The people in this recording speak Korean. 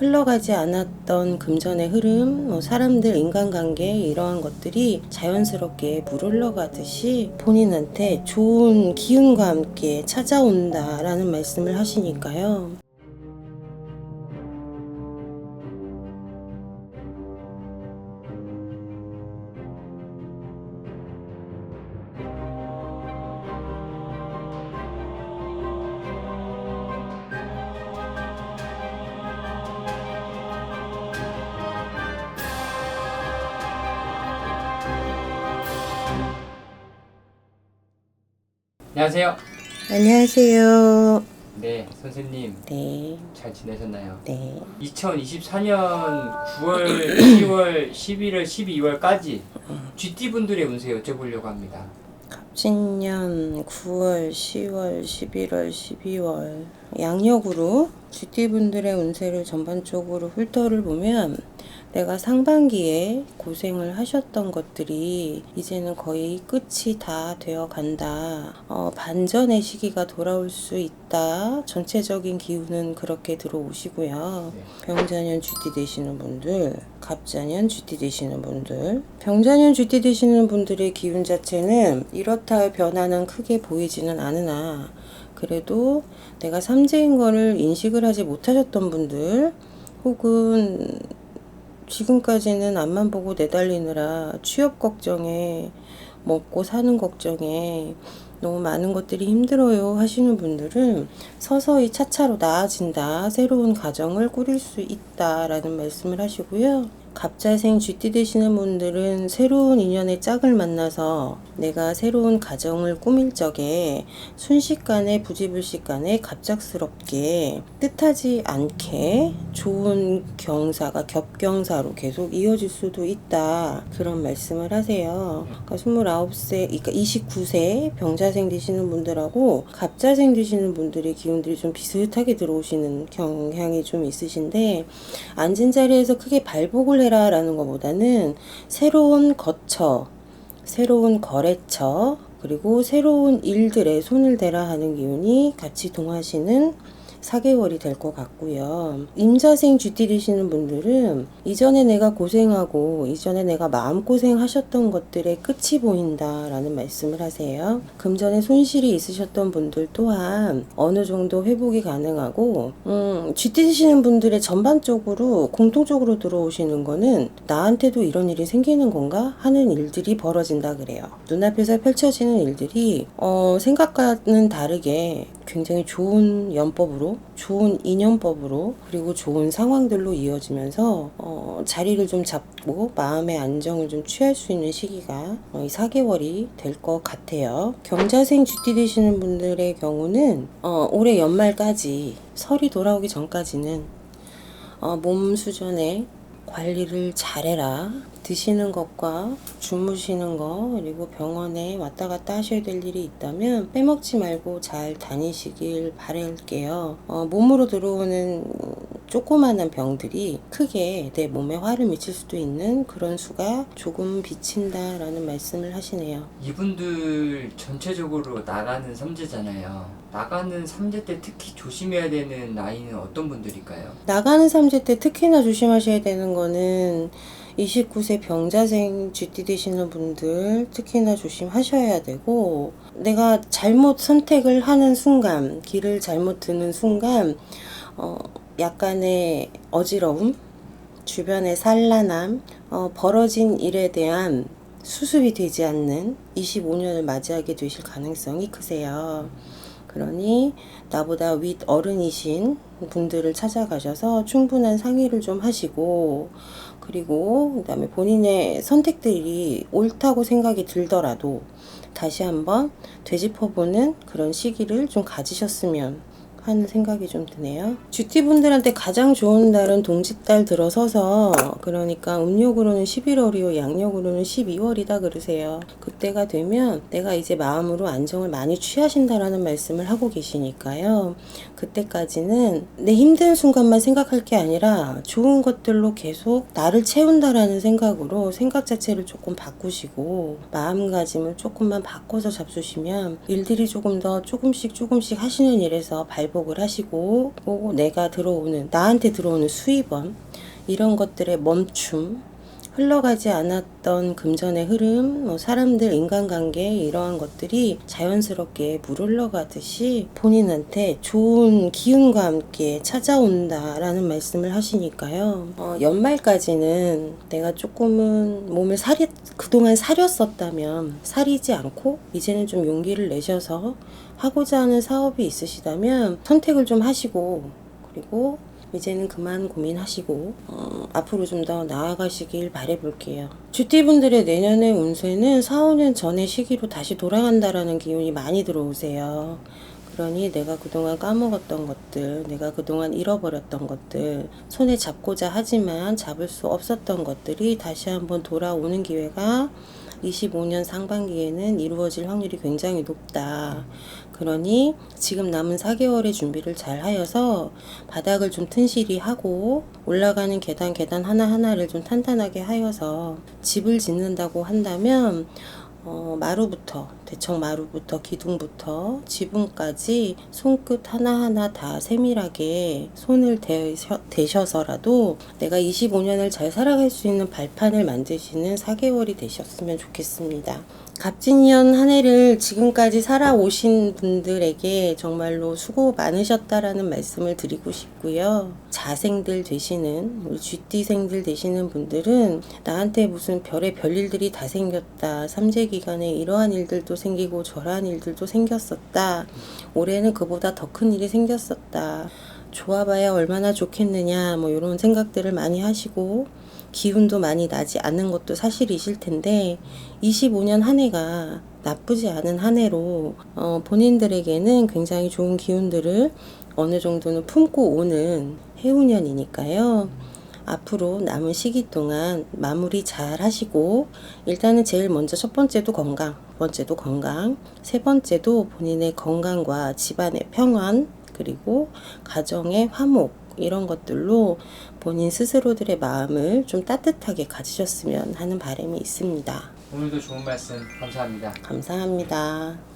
흘러가지 않았던 금전의 흐름, 뭐 사람들 인간관계 이러한 것들이 자연스럽게 물 흘러가듯이 본인한테 좋은 기운과 함께 찾아온다라는 말씀을 하시니까요. 안녕하세요. 안녕하세요. 네, 선생님 네, 잘 지내셨나요? 네. 2024년 9월, 10월, 11월, 12월까지 GT 분들의 운세 여쭤보려고 합니다. 갑진년 9월, 10월, 11월, 12월 양력으로 GT분들의 운세를 전반적으로 훑어를 보면 내가 상반기에 고생을 하셨던 것들이 이제는 거의 끝이 다 되어 간다. 어, 반전의 시기가 돌아올 수 있다. 전체적인 기운은 그렇게 들어오시고요. 네. 병자년 GT 되시는 분들, 갑자년 GT 되시는 분들, 병자년 GT 되시는 분들의 기운 자체는 이렇다 할 변화는 크게 보이지는 않으나 그래도 내가 삼재인 거를 인식을 하지 못하셨던 분들 혹은 지금까지는 앞만 보고 내달리느라 취업 걱정에 먹고 사는 걱정에 너무 많은 것들이 힘들어요 하시는 분들은 서서히 차차로 나아진다 새로운 가정을 꾸릴 수 있다 라는 말씀을 하시고요 갑자생 쥐띠 되시는 분들은 새로운 인연의 짝을 만나서 내가 새로운 가정을 꾸밀 적에 순식간에 부지불식간에 갑작스럽게 뜻하지 않게 좋은 경사가 겹경사로 계속 이어질 수도 있다 그런 말씀을 하세요. 그러니까 29세, 그러니까 29세 병자생 되시는 분들하고 갑자생 되시는 분들의 기운들이 좀 비슷하게 들어오시는 경향이 좀 있으신데 앉은 자리에서 크게 발복을 해라 라는 것보다는 새로운 거처, 새로운 거래처, 그리고 새로운 일들에 손을 대라 하는 기운이 같이 동하시는 4개월이 될 것 같고요. 임자생 쥐띠 되시는 분들은 이전에 내가 고생하고 이전에 내가 마음고생 하셨던 것들의 끝이 보인다라는 말씀을 하세요. 금전에 손실이 있으셨던 분들 또한 어느 정도 회복이 가능하고 음, 쥐띠 되시는 분들의 전반적으로 공통적으로 들어오시는 거는 나한테도 이런 일이 생기는 건가 하는 일들이 벌어진다 그래요. 눈앞에서 펼쳐지는 일들이 어, 생각과는 다르게 굉장히 좋은 연법으로, 좋은 인연법으로, 그리고 좋은 상황들로 이어지면서 어, 자리를 좀 잡고 마음의 안정을 좀 취할 수 있는 시기가 어, 이 4개월이 될 것 같아요. 경자생 쥐띠 되시는 분들의 경우는 어, 올해 연말까지 설이 돌아오기 전까지는 어, 몸 수전에 관리를 잘해라. 드시는 것과 주무시는 거 그리고 병원에 왔다 갔다 하셔야 될 일이 있다면 빼먹지 말고 잘 다니시길 바랄게요. 어, 몸으로 들어오는 조그마한 병들이 크게 내 몸에 화를 미칠 수도 있는 그런 수가 조금 비친다라는 말씀을 하시네요. 이분들 전체적으로 나가는 삼재잖아요. 나가는 삼재 때 특히 조심해야 되는 나이는 어떤 분들일까요? 나가는 삼재 때 특히나 조심하셔야 되는 거는 29세 병자생 GT 되시는 분들 특히나 조심하셔야 되고 내가 잘못 선택을 하는 순간 길을 잘못 드는 순간 어, 약간의 어지러움 주변의 산란함 어, 벌어진 일에 대한 수습이 되지 않는 25년을 맞이하게 되실 가능성이 크세요. 그러니 나보다 윗 어른이신 분들을 찾아가셔서 충분한 상의를 좀 하시고 그리고 그다음에 본인의 선택들이 옳다고 생각이 들더라도 다시 한번 되짚어보는 그런 시기를 좀 가지셨으면 하는 생각이 좀 드네요. GT 분들한테 가장 좋은 달은 동짓달 들어서서 그러니까 음력으로는 11월이고 양력으로는 12월이다 그러세요. 그때가 되면 내가 이제 마음으로 안정을 많이 취하신다라는 말씀을 하고 계시니까요. 그때까지는 내 힘든 순간만 생각할 게 아니라 좋은 것들로 계속 나를 채운다라는 생각으로 생각 자체를 조금 바꾸시고 마음가짐을 조금만 바꿔서 잡수시면 일들이 조금 더 조금씩 조금씩 하시는 일에서 발복 을 하시고 또 내가 들어오는 나한테 들어오는 수입원 이런 것들의 멈춤 흘러가지 않았던 금전의 흐름, 뭐 사람들 인간관계 이러한 것들이 자연스럽게 물 흘러가듯이 본인한테 좋은 기운과 함께 찾아온다라는 말씀을 하시니까요. 어, 연말까지는 내가 조금은 몸을 사리 그동안 사렸었다면 사리지 않고 이제는 좀 용기를 내셔서 하고자 하는 사업이 있으시다면 선택을 좀 하시고 그리고 이제는 그만 고민하시고 어, 앞으로 좀 더 나아가시길 바래볼게요. 쥐띠분들의 내년의 운세는 4, 5년 전의 시기로 다시 돌아간다라는 기운이 많이 들어오세요. 그러니 내가 그동안 까먹었던 것들, 내가 그동안 잃어버렸던 것들, 손에 잡고자 하지만 잡을 수 없었던 것들이 다시 한번 돌아오는 기회가 25년 상반기에는 이루어질 확률이 굉장히 높다. 그러니 지금 남은 4개월의 준비를 잘 하여서 바닥을 좀 튼실히 하고 올라가는 계단 계단 하나하나를 좀 탄탄하게 하여서 집을 짓는다고 한다면 어, 마루부터 대청 마루부터 기둥부터 지붕까지 손끝 하나하나 다 세밀하게 손을 대셔, 대셔 서라도 내가 25년을 잘 살아갈 수 있는 발판을 만드시는 4개월이 되셨으면 좋겠습니다. 갑진년 한 해를 지금까지 살아오신 분들에게 정말로 수고 많으셨다라는 말씀을 드리고 싶고요. 자생들 되시는 우리 쥐띠생들 되시는 분들은 나한테 무슨 별의 별일들이 다 생겼다. 삼재 기간에 이러한 일들도 생기고 저러한 일들도 생겼었다. 올해는 그보다 더 큰 일이 생겼었다. 좋아봐야 얼마나 좋겠느냐 뭐 이런 생각들을 많이 하시고 기운도 많이 나지 않는 것도 사실이실 텐데 25년 한 해가 나쁘지 않은 한 해로 어, 본인들에게는 굉장히 좋은 기운들을 어느 정도는 품고 오는 해운년이니까요. 앞으로 남은 시기 동안 마무리 잘 하시고 일단은 제일 먼저 첫 번째도 건강, 두 번째도 건강, 세 번째도 본인의 건강과 집안의 평안 그리고 가정의 화목 이런 것들로 본인 스스로들의 마음을 좀 따뜻하게 가지셨으면 하는 바람이 있습니다. 오늘도 좋은 말씀 감사합니다. 감사합니다.